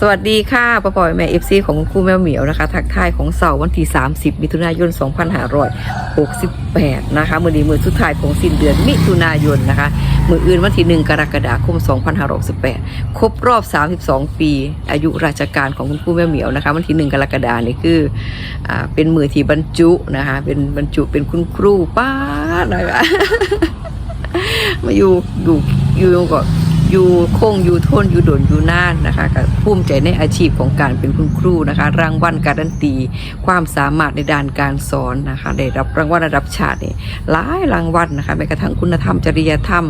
สวัสดีค่ะป้าปอยแม่เอฟซีของคุณครูแมวเหมียวนะคะ ทักทายของเสาร์วันที่ 30 มิถุนายน 2568 นะคะ มือนี้มือสุดท้ายของสิ้นเดือนมิถุนายนนะคะ มืออื่นวันที่ 1 กรกฎาคม 2568 ครบรอบ 32 ปี อายุราชการของคุณครูแมวเหมียวนะคะ วันที่ 1 กรกฎาคมนี่คืออ่าเป็นมือที่บรรจุนะคะ เป็นบรรจุเป็นคุณครูป้านะคะมาอยู่อยู่อยู่ก่อน อยู่คงอยู่ทนอยู่ดนอยู่นานนะคะก็ภูมิใจในอาชีพของการเป็นคุณครูนะคะ รางวัลการันตีความสามารถในด้านการสอนนะคะได้รับรางวัลระดับชาตินี่หลายรางวัลนะคะแม้กระทั่งคุณธรรมจริยธรรม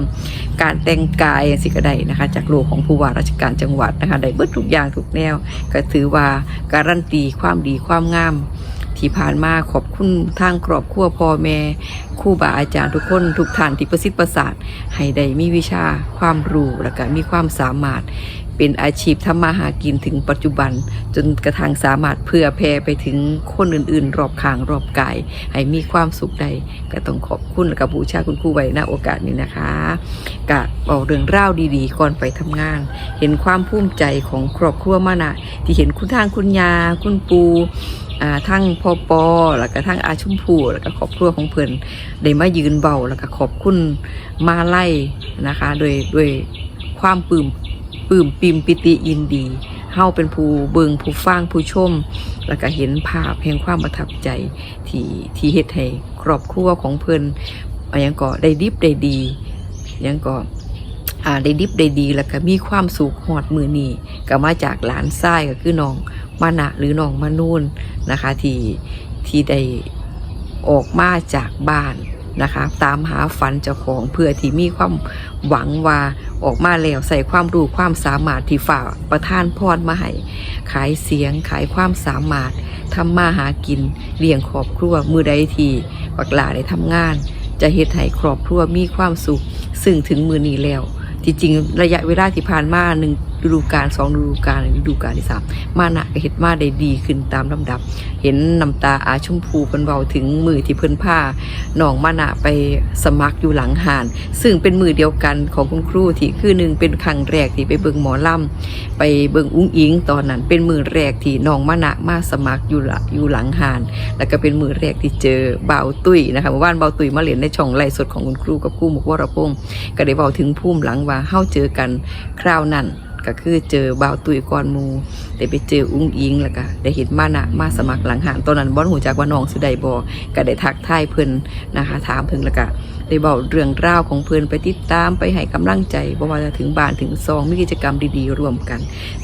การแต่งกายสิกระไดนะคะ จากโลกของผู้ว่าราชการจังหวัดนะคะได้เบิดทุกอย่างทุกแนว ก็ถือว่าการันตีความดีความงาม ที่ผ่านมาขอบคุณทางครอบครัวพ่อแม่ครูบาอาจารย์ทุกคน ทุกท่านที่ประสิทธิ์ประสาทให้ได้มีวิชาความรู้และก็มีความสามารถ เป็นอาชีพทำมาหากินถึงปัจจุบัน จนกระทั่งสามารถเพื่อแพร่ไปถึงคนอื่นๆ รอบข้างรอบกาย ให้มีความสุขใดก็ต้องขอบคุณและก็บูชาคุณครูไว้ณโอกาสนี้นะคะกะบอกเรื่องราวดีๆ ก่อนไปทำงาน เห็นความภูมิใจของครอบครัวมานะที่เห็นคุณทางคุณยาคุณปู อ่าทั้งพ่อปอแล้วก็ทั้งอาชุมพูแล้วก็ครอบครัวของเพิ่อนได้มายืนเบาแล้วก็ขอบคุณมาไล่นะคะโดยด้วยความปืมปืมปิมปิติยินดีเฮาเป็นผู้เบิงผู้ฟังผู้ชม แล้วก็เห็นภาพแห่งความประทับใจที่ที่เฮ็ดให้ครอบครัวของเพิ่นอยังก็ได้ดิบได้ดียังก็ได้ดิบได้ดีแล้วก็มีความสุขหอดมือนีก็มาจากหลานทรายก็คือน้อง มานะหรือน้องมานูนนะคะที่ที่ได้ออกมาจากบ้านนะคะตามหาฝันเจ้าของเพื่อที่มีความหวังว่าออกมาแล้วใส่ความรู้ความสามารถที่ฝ่ากประทานพรมาให้ขายเสียงขายความสามารถทำมาหากินเลี้ยงครอบครัวมือใดที่บักหลาได้ทำงาน จะเฮ็ดให้ครอบครัวมีความสุข ซึ่งถึงมือนี้แล้วจริงๆระยะเวลาที่ผ่านมาหนึ่งฤดูกาลสองฤดูกาลฤดูกาลที่สามมานะก็เห็ดมาได้ดีขึ้นตามลำดับ เห็นน้ำตาอาชมพูเพิ่นเบาถึงมือที่เพิ่นผ้าน้องมานะไปสมัครอยู่หลังหาน ซึ่งเป็นมือเดียวกันของคุณครูที่คือหนึ่งเป็นครั้งแรกที่ไปเบิ่งหมอลำไปเบิ่งอุ้งอิงตอนนั้น เป็นมือแรกที่น้องมานะมาสมัครอยู่ละอยู่หลังหาน แล้วก็เป็นมือแรกที่เจอเบาตุ้ยนะคะเมื่อวานเบาตุ้ยมาเรียนในช่องไลฟ์สดของคุณครูกับครูมุกวรพงศ์ก็ได้เบาถึงภูมิหลังว่าเฮาเจอกันคราวนั้น ก็คือเจอเบาตุยก่อนมูได้ไปเจออุ้งอิงแล้วก็ได้เห็นมานะมาสมัครหลังหานตอนนั้นบอนหูจักว่าน้องสิได้บอก็ได้ทักทายเพิ่นนะคะ ถามเพิ่นแล้วก็ได้เบาเรื่องราวของเพิ่อนไปติดตามไปให้กำลังใจบ่ว่าจะถึงบ้านถึงซองมีกิจกรรมดีๆ ร่วมกัน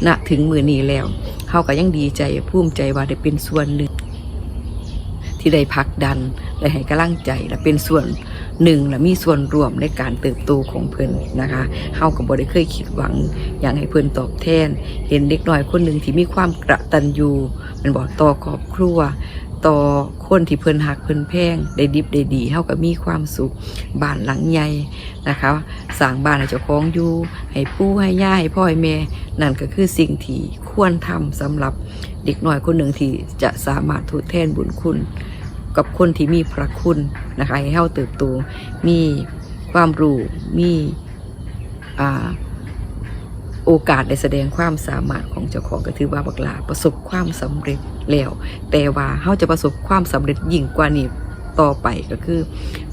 ณถึงมือนี้แล้วเฮาก็ยังดีใจภูมิใจว่าได้เป็นส่วนหนึ่งที่ได้พักดันและให้กำลังใจและเป็นส่วน หนึ่งและมีส่วนร่วมในการเติบโตของเพิ่นนะคะเฮาก็บ่ได้เคยคิดหวังอยางให้เพิ่นตอบแทน เห็นเด็กน้อยคนหนึ่งที่มีความกระตันยูมันบอกต่อครอบครัวต่อคนที่เพิ่นหักเพิ่นแพงได้ดิบได้ดีเฮาก็มีความสุขบ้านหลังใหญ่นะคะสร้างบ้านให้เจ้าของอยู่ให้ปู่ให้ย่าให้พ่อให้แม่นั่นก็คือสิ่งที่ควรทำสำหรับเด็กน้อยคนหนึ่งที่จะสามารถทดแทนบุญคุณ กับคนที่มีพระคุณนะคะให้เฮาเติบโตมีความรู้มีอโอกาสได้แสดงความสามารถของเจ้าของก็ถือว่าบักลาประสบความสำเร็จแล้ว แต่ว่าเฮาจะประสบความสำเร็จยิ่งกว่านี้ ต่อไปก็คือ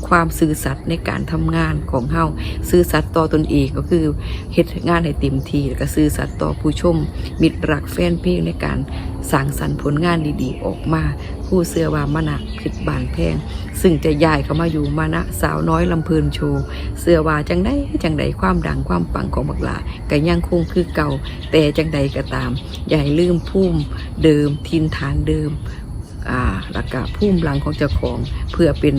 ความซื่อสัตย์ในการทำงานของเฮาซื่อสัตย์ต่อตนเองก็คือเฮ็ดงานให้เต็มที่แล้วก็ซื่อสัตย์ต่อผู้ชม มิตรรักแฟนเพลงในการสร้างสรรค์ผลงานดีๆ ออกมาผู้เสื้อว่ามานะผิดบานแพง ซึ่งจะย้ายเข้ามาอยู่มานะสาวน้อยลำเพลินโชว์เสื้อว่าจังใดจังใดความดังความปังของบักหลาก็ยังคงคือเก่าแต่จังใดก็ตาม อย่าให้ลืมพุ่มเดิมทินฐานเดิม อ่าแล้วก็พุ่มหลังของเจ้าของ เพื่อเป็น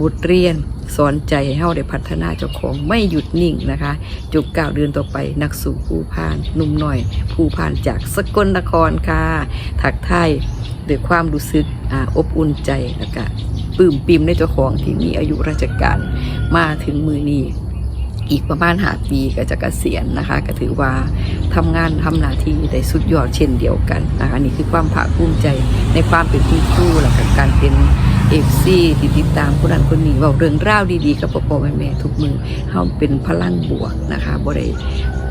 บทเรียน สอนใจให้เฮาได้พัฒนาเจ้าของไม่หยุดนิ่งนะคะจุกก้าวเดือนต่อไปนักสู่ผู้พานหนุ่มหน่อย ผู้พานจากสกลนครค่ะถักไทยด้วยความรู้สึกออบอุ่นใจแล้วก็ปื้มปิมในเจ้าของที่มีอายุราชการมาถึงมือนี้ อีกประมาณหาปีก็จะเกษียณนะคะ ก็ถือว่าทำงานทำหน้าที่ได้สุดยอดเช่นเดียวกันนะคะนี่คือความภาคภูมิใจในความเป็นคุณครูและก็การเป็นเอฟซีที่ติดตามคนนั้นคนนี้ว่าเรื่องราวดีๆกับพ่อพ่อแม่ทุกมือเฮาเป็นพลังบวกนะคะบ่ได้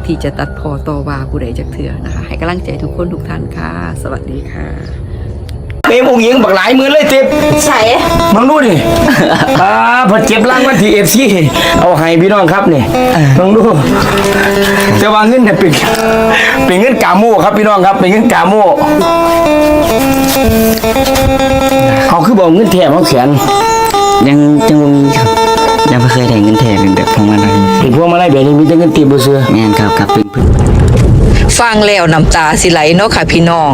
ที่จะตัดพอต่อว่าผู้ใดจากเถื่อนะคะ ให้กำลังใจทุกคนทุกท่านค่ะ สวัสดีค่ะ มองยิงบักหลายมือเลยเจ็บใส่มึงดูดิอ่าพอเจ็บล่างวันที่เอฟซีเอาให้พี่น้องครับนี่มึงดูแต่ว่าเงินเนี่ยเป็นเป็นเงินกาโม่ครับพี่น้องครับเป็นเงินกาโม่เขาคือบอกเงินแถมเขาแขนยังยังบ่มีครับยังไม่เคยได้เงินแทนเป็นแบบของมันเลยเป็นพวกมาไล่แบบนี้มีแต่เงินตีบุเสือ แม่นครับครับเป็นเพื่อน ฟังแล้วน้ำตาสิไหลเนาะค่ะพี่น้อง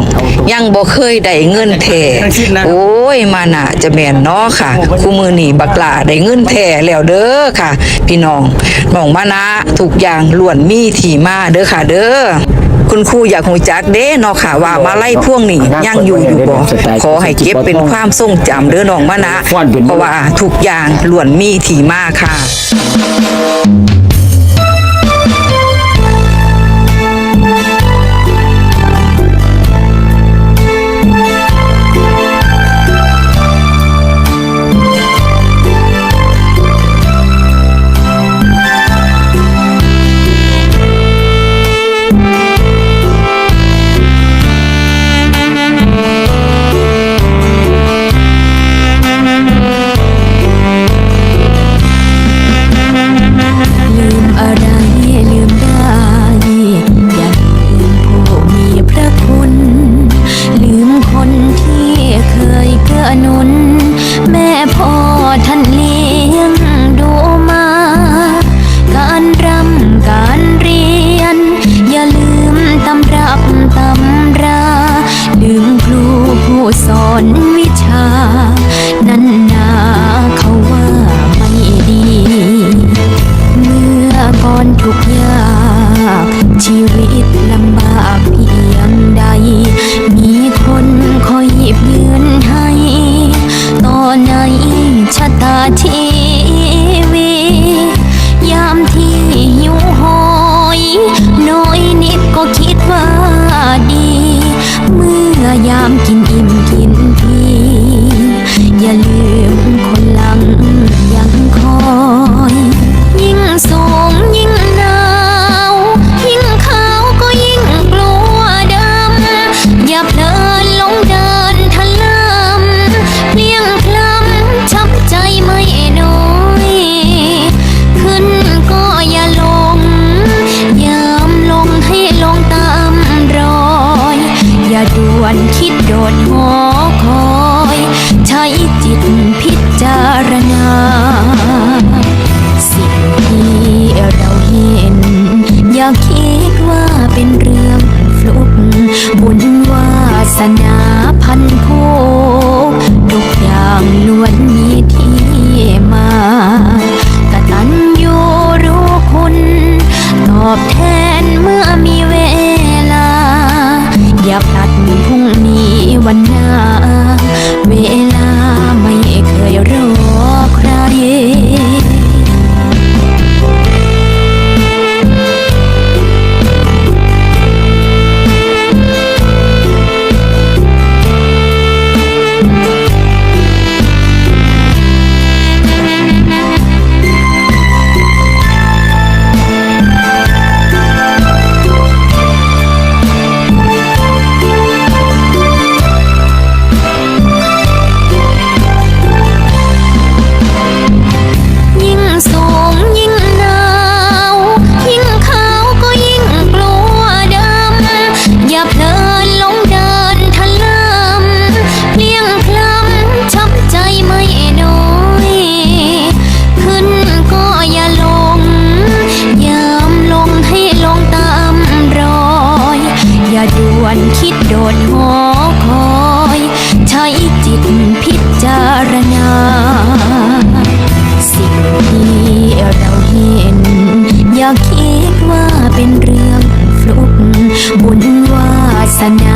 ยังบ่เคยได้เงินแท้โอ้ยมาน่ะจะแม่นเนาะค่ะคู่มือนี่บักหลาได้เงินแท้แล้วเด้อค่ะ พี่น้องน้องมานะทุกอย่างล้วนมีที่มาเด้อค่ะ เด้อคุณครูอยากหูจักเด้เนาะค่ะว่ามาไล่พวงนี่ยังอยู่อยู่บ่ขอให้เก็บเป็นความทรงจำเด้อน้องมานะเพราะว่าทุกอย่างล้วนมีที่มาค่ะ ทีวิตยามที่หิวโหย น้อยนิดก็คิดว่าดี เมื่อยามกิน ส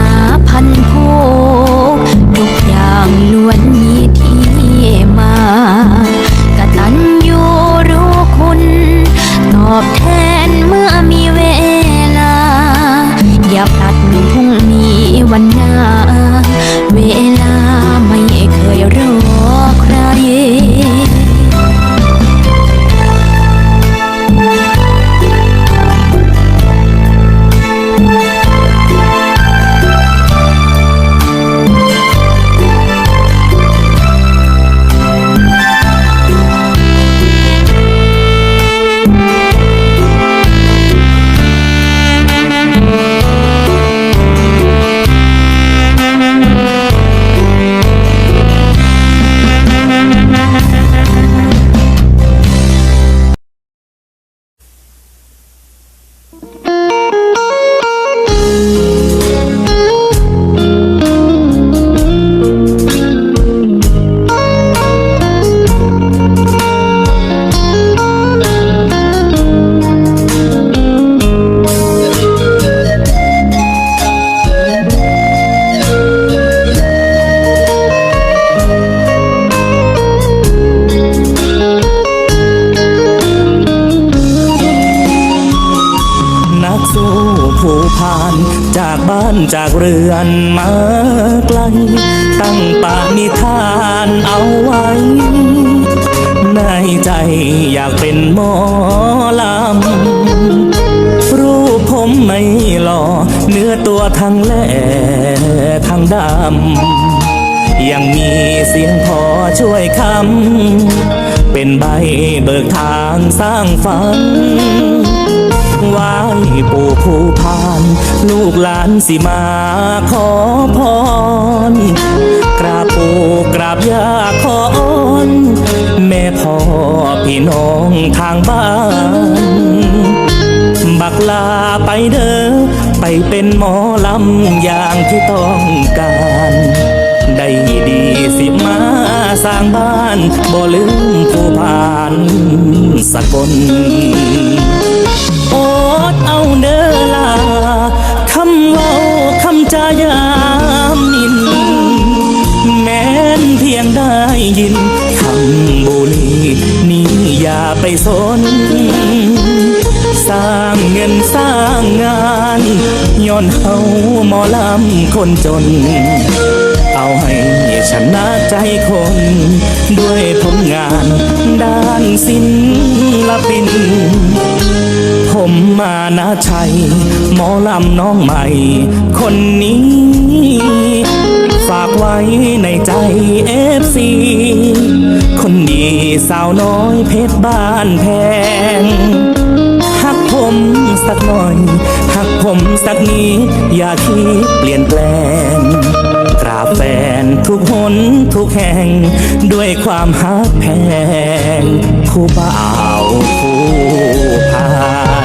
า จากบ้านจากเรือนมาไกล ตั้งปานิธานเอาไว้ ในใจอยากเป็นหมอลำ รูปผมไม่หล่อ เนื้อตัวทั้งแหล่ทั้งดำ ยังมีเสียงพอช่วยคำ เป็นใบเบิกทางสร้างฝัน ไหว้ปู่ผู้พาน ลูกหลานสิมาขอพร กราบปู่กราบย่าขออ้อนแม่พ่อพี่น้องทางบ้าน บักลาไปเด้อไปเป็นหมอลำอย่างที่ต้องการได้ดีสิมาสร้างบ้านบ่ลืมผู้ผ่านสกล ดเอาเด้อลาคำเว้าคำจายามนิน แม้นเพียงได้ยินคำบุรีนี่อย่าไปสน สร้างเงินสร้างงานย้อนเฮาหมอลำคนจน เอาให้ชนะใจคน ด้วยผลงานด้านศิลปิน ผมมานาชัย หมอลำน้องใหม่ คนนี้ ฝากไว้ในใจเอฟซีคนดีสาวน้อยเพชรบ้านแพงหักผมสักหน่อยหักผมสักนิดอย่าคิดเปลี่ยนแปลงกราบแฟนทุกหนทุกแห่ง ด้วยความหักแพงผู้บ่าวผู้ผ่า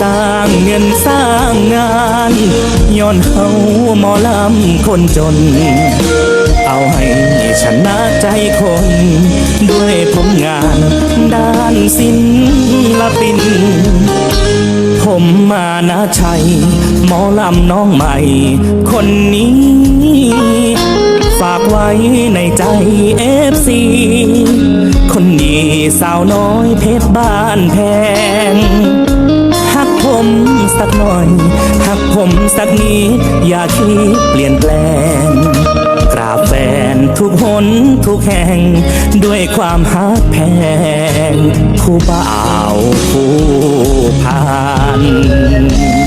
สร้างเงินสร้างงานย้อนเฮาหมอลำคนจน เอาให้ชนะใจคน ด้วยผลงานด้านศิลปิน ผมมานาชัย หมอลำน้องใหม่ คนนี้ ฝากไว้ในใจเอฟซีคนดีสาวน้อยเพชรบ้านแพง สักหน่อย หักผมสักนิดอย่าคิดเปลี่ยนแปลง กราบแฟนทุกหนทุกแห่ง ด้วยความหักแพงผู้บ่าวผู้พัน